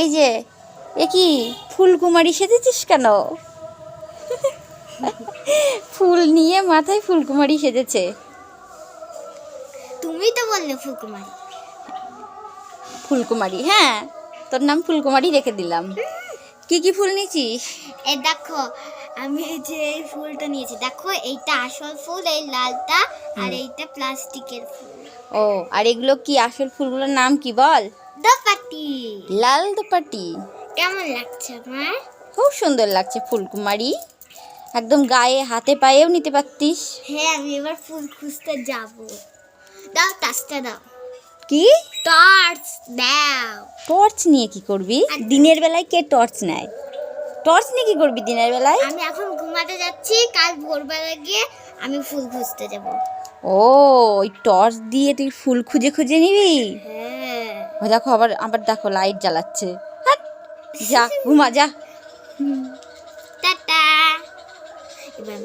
এই যে এ কি ফুলকুমারি সেজেছিস কেন? ফুল নিয়ে মাথায় ফুলকুমারি সেজেছে। তুমি তো বললে ফুলকুমারি। ফুলকুমারি হ্যাঁ তোর নাম ফুলকুমারি রেখে দিলাম। কি কি ফুল নিয়েছিস? এ দেখো আমি যে এই ফুলটা নিয়েছি দেখো এইটা আসল ফুল এই লালটা আর এইটা প্লাস্টিকের ফুল। ও আর এগুলো কি আসল ফুলগুলোর নাম কি বল? দোপাটি লাল দোপাটি কেমন লাগছে আমার? খুব সুন্দর লাগছে ফুলকুমারি। একদম গায়ে হাতে পায়েও নিতে পারতিস। হ্যাঁ আমি এবার ফুল খুঁজতে যাব। দাও টাচটা দাও। কি? টর্চ দাও। টর্চ নিয়ে কি করবি? দিনের বেলায় কে টর্চ নেয়? টর্চ নিয়ে কি করবি দিনের বেলায়? আমি এখন ঘুমাতে যাচ্ছি কাল ভোরবেলা গিয়ে আমি ফুল খুঁজতে যাব। ও ওই টর্চ দিয়ে তুই ফুল খুঁজে খুঁজে নিবি? হ্যাঁ। ও দেখো আবার আবার দেখো লাইট জ্বালাচ্ছে। যা ঘুমা যা। টাটা। এবার।